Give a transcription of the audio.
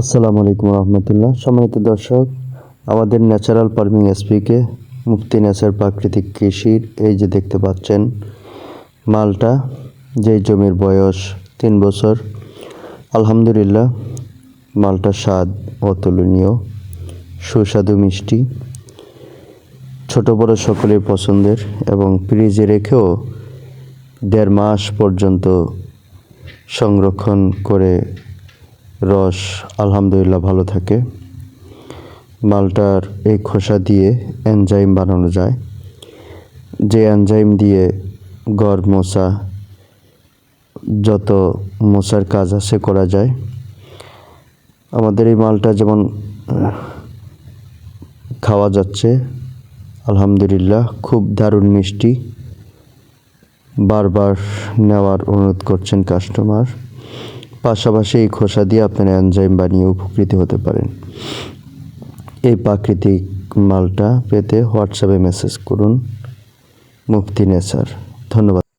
আসসালামু আলাইকুম রহমতুল্লাহ। সম্মানিত দর্শক, আমাদের ন্যাচারাল ফার্মিং এসপিকে, মুফতি ন্যাচার প্রাকৃতিক কৃষির, এই যে দেখতে পাচ্ছেন মালটা, যেই জমির বয়স তিন বছর। আলহামদুলিল্লাহ, মালটার স্বাদ অতুলনীয়, সুস্বাদু, মিষ্টি। ছোট বড় সকলের পছন্দের এবং ফ্রিজে রেখেও দেড় মাস পর্যন্ত সংরক্ষণ করে রস, আলহামদুলিল্লাহ ভালো থাকে। মালটার এই খোসা দিয়ে এনজাইম বানানো যায়। যে এনজাইম দিয়ে গড় মশা, যত মশার কাজ আছে করা যায়। আমাদের এই মালটা যেমন, খাওয়া যাচ্ছে, আলহামদুলিল্লাহ, খুব দারুণ মিষ্টি। বারবার নেওয়ার অনুরোধ করছেন কাস্টমার পাশাপাশি এই খোসা দিয়ে আপনারা এনজাইম বানিয়ে উপকৃত হতে পারেন। এই প্রাকৃতিক মালটা পেতে হোয়াটসঅ্যাপে মেসেজ করুন। মুফতি নেসার, ধন্যবাদ।